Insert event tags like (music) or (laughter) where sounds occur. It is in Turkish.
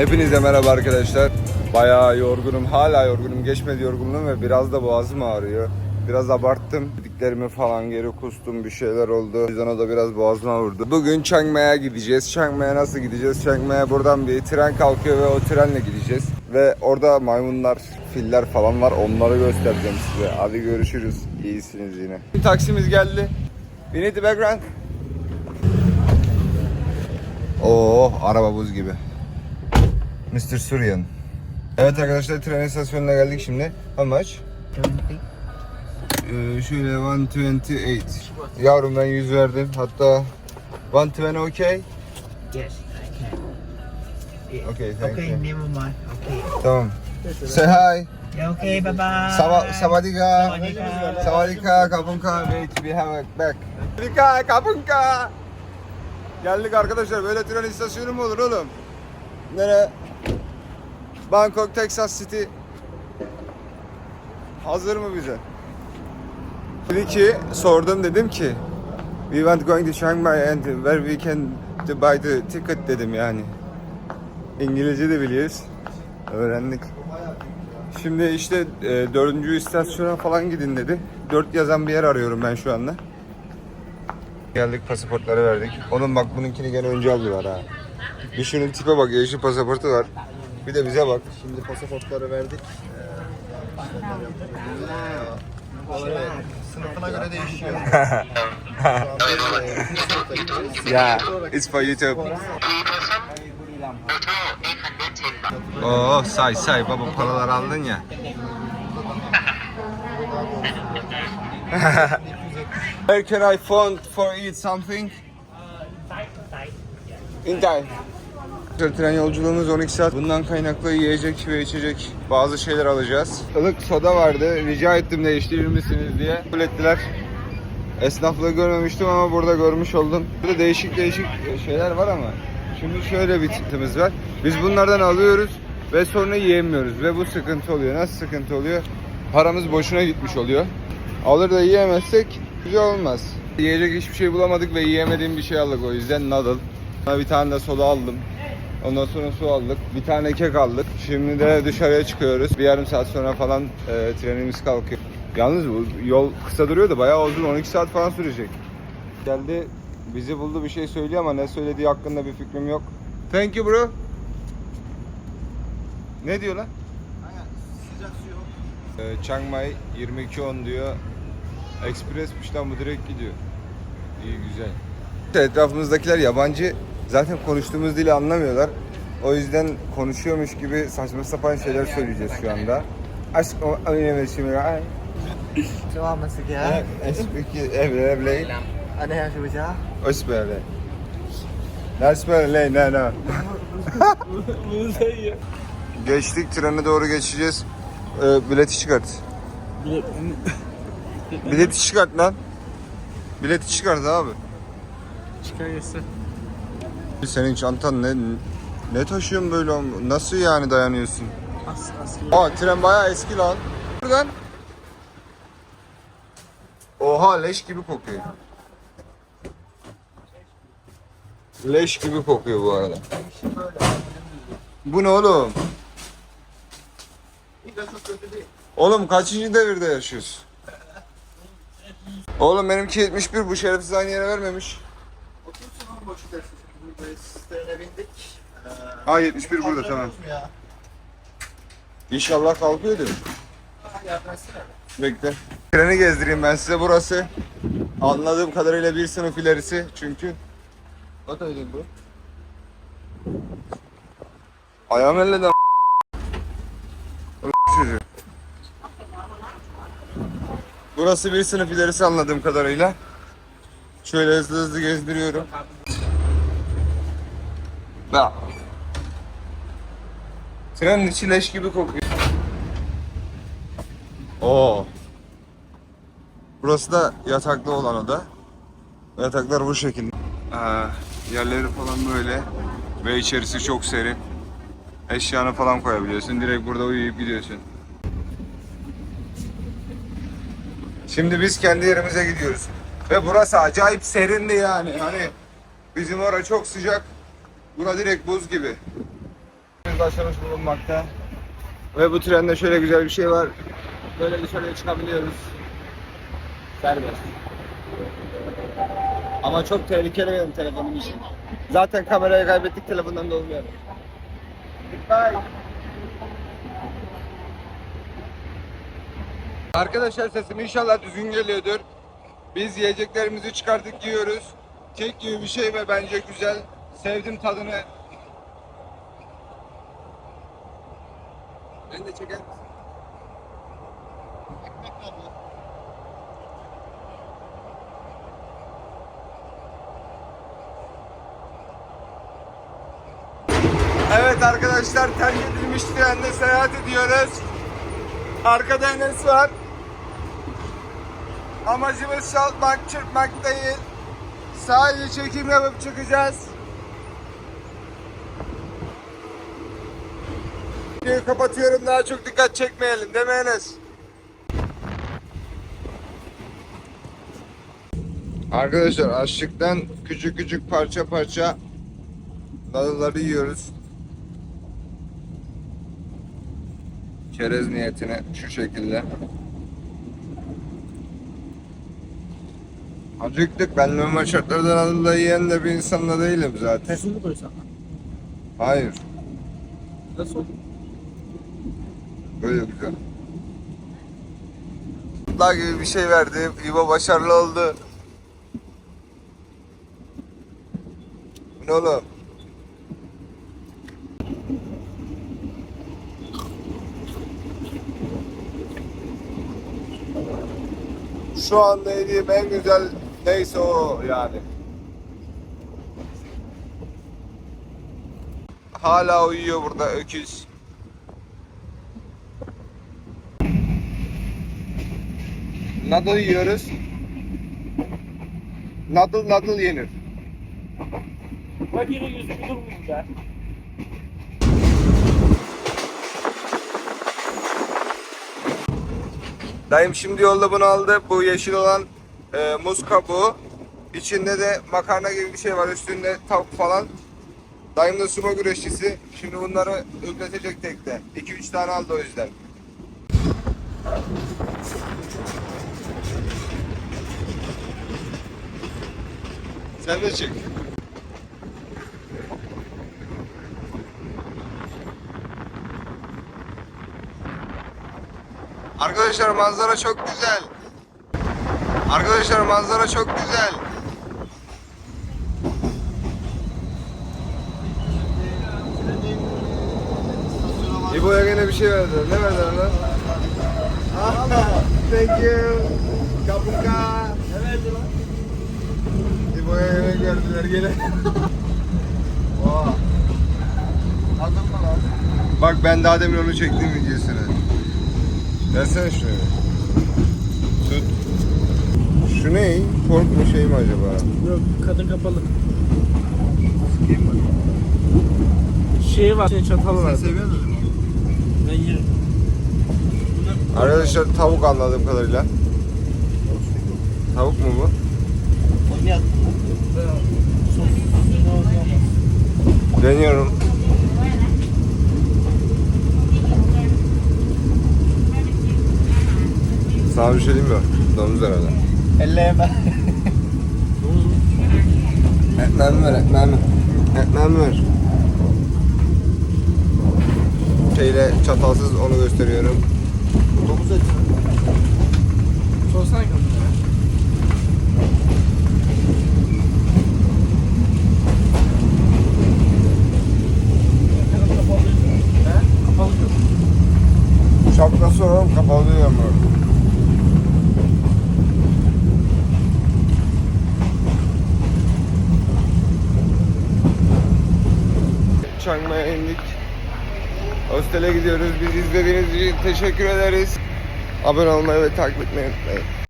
Hepinize merhaba arkadaşlar. Bayağı yorgunum. Hala yorgunum. Geçmedi yorgunluğum ve biraz da boğazım ağrıyor. Biraz abarttım. Dediklerimi falan geri kustum. Bir şeyler oldu. O yüzden o da biraz boğazıma vurdu. Bugün Chiang Mai'ye gideceğiz. Chiang Mai'ye nasıl gideceğiz? Chiang Mai'ye buradan bir tren kalkıyor ve o trenle gideceğiz. Ve orada maymunlar, filler falan var. Onları göstereceğim size. Hadi görüşürüz. İyisiniz yine. Taksimiz geldi. We need the background. Oo, araba buz gibi. Mr. Suryan. Evet arkadaşlar tren istasyonuna geldik şimdi. How much? Ee, şöyle 128. Yavrum ben 100 verdim. Hatta 120 okay? Yes, I can. Yeah. Okay, thank okay, you. never mind. Okay. Tamam. Say hi. Yeah, okay, bye bye. Sava savadika. Savadika kapunka. Wait, we have a back. Savadika kapunka. Geldik arkadaşlar. Böyle tren istasyonu mu olur oğlum? Nere? Bangkok, Texas City. Hazır mı bize? Dedi ki, sordum dedim ki We want going to Chiang Mai and where we can to buy the ticket dedim yani. İngilizce de biliyoruz. Öğrendik. Şimdi işte e, dördüncü istasyona falan gidin dedi. Dört yazan bir yer arıyorum ben şu anda. Geldik pasaportları verdik. Onun bak bununkini gene önce aldılar ha. Bir şunun tipe bak yeşil pasaportu var. Bir de bize bak. Şimdi pasaportları verdik. Şey, sınıfına göre değişiyor. (laughs) Ya, it's for YouTube. Oo, say say baba paralar aldın ya. (laughs) Where can I find for eat something? In time. Tren yolculuğumuz 12 saat. Bundan kaynaklı yiyecek ve içecek bazı şeyler alacağız. Ilık soda vardı. Rica ettim değiştirir misiniz diye. Kabul ettiler. Esnaflığı görmemiştim ama burada görmüş oldum. Burada değişik değişik şeyler var ama. Şimdi şöyle bir tipimiz var. Biz bunlardan alıyoruz ve sonra yiyemiyoruz ve bu sıkıntı oluyor. Nasıl sıkıntı oluyor? Paramız boşuna gitmiş oluyor. Alır da yiyemezsek güzel olmaz. Yiyecek hiçbir şey bulamadık ve yiyemediğim bir şey aldık o yüzden noodle. Bir tane de soda aldım. Ondan sonra su aldık. Bir tane kek aldık. Şimdi de dışarıya çıkıyoruz. Bir yarım saat sonra falan e, trenimiz kalkıyor. Yalnız bu yol kısa duruyor da bayağı uzun. 12 saat falan sürecek. Geldi bizi buldu bir şey söylüyor ama ne söylediği hakkında bir fikrim yok. Thank you bro. Ne diyor lan? Sıcak su yok. Ee, Chiang Mai 22.10 diyor. Express'miş lan bu direkt gidiyor. İyi güzel. Etrafımızdakiler yabancı. Zaten konuştuğumuz dili anlamıyorlar. O yüzden konuşuyormuş gibi saçma sapan şeyler söyleyeceğiz şu anda. Aşk o önemli ay. Coba masuk ya. Espeki evre bley. Ada yang susah. Osbele. Nasbele ne ne. (laughs) Geçtik trene doğru geçeceğiz. Ee, bileti çıkart. Bileti çıkart lan. Bileti çıkart abi. Çıkarıyorsun. Senin çantan ne ne taşıyorsun böyle? Nasıl yani dayanıyorsun? As, as. Aa tren bayağı eski lan. Buradan. Oha leş gibi kokuyor. Leş gibi kokuyor bu arada. Bu ne oğlum? Oğlum kaçıncı devirde yaşıyorsun? Oğlum benimki 71 bu şerefsiz aynı yere vermemiş. Otursun oğlum boş dersin. Burada trene bindik. Ha 71 burada tamam. Ya. İnşallah kalkıyordur. Ya versene. Bekle. Treni gezdireyim ben size burası. Anladığım kadarıyla bir sınıf ilerisi çünkü. O da öyle bu. Ayağım elleden çocuğu. Burası bir sınıf ilerisi anladığım kadarıyla. Şöyle hızlı hızlı gezdiriyorum. Bak. Trenin içi leş gibi kokuyor. Oo. Burası da yataklı olan oda. Yataklar bu şekilde. Aa, yerleri falan böyle. Ve içerisi çok serin. Eşyanı falan koyabiliyorsun. Direkt burada uyuyup gidiyorsun. Şimdi biz kendi yerimize gidiyoruz. Ve burası acayip serindi yani. Hani bizim orası çok sıcak. Bura direkt buz gibi. başlamış bulunmakta. Ve bu trende şöyle güzel bir şey var. Böyle dışarıya çıkabiliyoruz. Serbest. Ama çok tehlikeli benim telefonum için. Zaten kamerayı kaybettik telefondan da olmuyor. Arkadaşlar sesim inşallah düzgün geliyordur. Biz yiyeceklerimizi çıkardık yiyoruz. Kek gibi bir şey ve bence güzel. Sevdim tadını. Ben de çeker misin? Evet arkadaşlar terk edilmiş trende seyahat ediyoruz. Arkada Enes var. Amacımız çalmak, çırpmak değil. Sadece çekim yapıp çıkacağız. Videoyu kapatıyorum daha çok dikkat çekmeyelim değil mi Enes? Arkadaşlar açlıktan küçük küçük parça parça dalıları yiyoruz. Çerez niyetine şu şekilde. Acıktık. Ben normal şartlardan alında yiyen de bir insan da değilim zaten. Sesini koysan. Hayır. Nasıl? Böyle güzel. Daha gibi bir şey verdim. İbo başarılı oldu. Ne oğlum? Şu anda yediğim en güzel neyse o yani. Hala uyuyor burada öküz. Nadal yiyoruz. Nadal nadal yenir. Bak yine yüzü muyum be? Dayım şimdi yolda bunu aldı. Bu yeşil olan e, muz kabuğu. İçinde de makarna gibi bir şey var. Üstünde tavuk falan. Dayım da sumo güreşçisi. Şimdi bunları üretecek tekte. 2-3 tane aldı o yüzden. Sen de çık. Arkadaşlar manzara çok güzel. Arkadaşlar manzara çok güzel. İbo'ya gene bir şey verdiler. Ne verdiler lan? Thank you. Kapuka. Ne verdi lan? İbo'ya yemek verdiler gene. (laughs) Oha. Aldın mı lan? Bak ben daha demin onu çektim videosunu. Versene şunu. Tut. Şu ne? Pork mu şey mi acaba? Yok kadın kapalı. Şey var. Şey çatal var. seviyor musun? Ben yerim. Arkadaşlar tavuk anladığım kadarıyla. Tavuk mu bu? Oynayalım. Sos. Ne olmaz. Deniyorum. Sana bir şey diyeyim mi? Domuz herhalde. Elleyeme. Domuz mu? Etmemi ver, etmemi. Etmemi ver. Şeyle çatalsız onu gösteriyorum. Domuz eti. Sorsana kadın. Kadın kapalı. He? Kapalı Şapkası oğlum kapalı değil ama. İndik. Hostele gidiyoruz. Biz izlediğiniz için teşekkür ederiz. Abone olmayı ve takip etmeyi unutmayın.